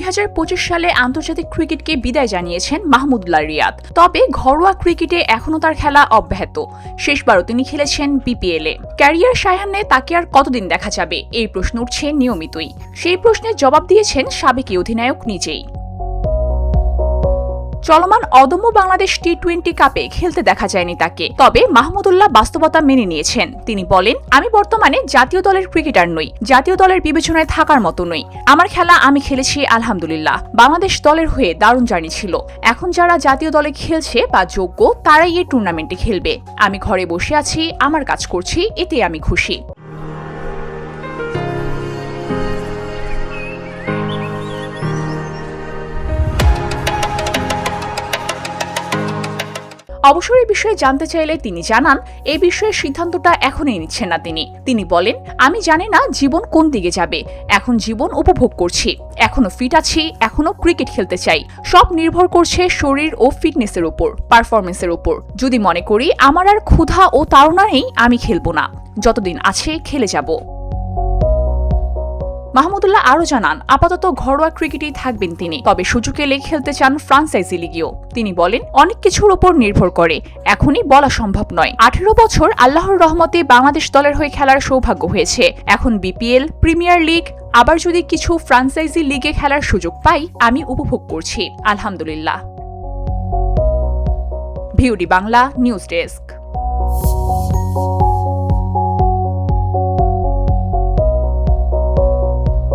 দুই হাজার পঁচিশ সালে আন্তর্জাতিক ক্রিকেটকে বিদায় জানিয়েছেন মাহমুদুল্লাহ রিয়াদ। তবে ঘরোয়া ক্রিকেটে এখনও তার খেলা অব্যাহত। শেষবারও তিনি খেলেছেন বিপিএলে ক্যারিয়ার সায়ান্নে তাকে আর কতদিন দেখা যাবে? এই প্রশ্ন উঠছে নিয়মিতই। সেই প্রশ্নের জবাব দিয়েছেন সাবেক অধিনায়ক নিজেই। চলমান অদম্য বাংলাদেশ টি টোয়েন্টি কাপে খেলতে দেখা যায়নি তাকে। তবে মাহমুদুল্লাহ বাস্তবতা মেনে নিয়েছেন। তিনি বলেন, আমি বর্তমানে জাতীয় দলের ক্রিকেটার নই, জাতীয় দলের বিবেচনায় থাকার মতো নই। আমার খেলা আমি খেলেছি, আলহামদুলিল্লাহ। বাংলাদেশ দলের হয়ে দারুণ জার্নি ছিল। এখন যারা জাতীয় দলে খেলছে বা যোগ্য, তারাই এই টুর্নামেন্টে খেলবে। আমি ঘরে বসে আছি, আমার কাজ করছি এতে আমি খুশি। অবসর এই বিষয়ে জানতে চাইলে তিনি জানান এই বিষয়ে সিদ্ধান্তটা এখনই নিচ্ছেন না তিনি। তিনি বলেন, আমি জানি না জীবন কোন দিকে যাবে। এখন জীবন উপভোগ করছি। এখনও ফিট আছি, এখনও ক্রিকেট খেলতে চাই। সব নির্ভর করছে শরীর ও ফিটনেসের উপর পারফরমেন্সের উপর। যদি মনে করি, আমার আর ক্ষুধা ও তাড়না নেই, আমি খেলব না। যতদিন আছে, খেলে যাব। মাহমুদুল্লাহ আরও জানান, আপাতত ঘরোয়া ক্রিকেটেই থাকবেন তিনি, তবে সুযোগ এলে খেলতে চান ফ্রান্সাইজি লিগেও তিনি বলেন, অনেক কিছুর উপর নির্ভর করে, এখনই বলা সম্ভব নয়। আঠেরো বছর আল্লাহর রহমতে বাংলাদেশ দলের হয়ে খেলার সৌভাগ্য হয়েছে। এখন বিপিএল, প্রিমিয়ার লিগ, আবার যদি কিছু ফ্রান্সাইজি লিগে খেলার সুযোগ পাই, আমি উপভোগ করছি। আলহামদুলিল্লাহ। ভিউডি বাংলা, নিউজ ডেস্ক।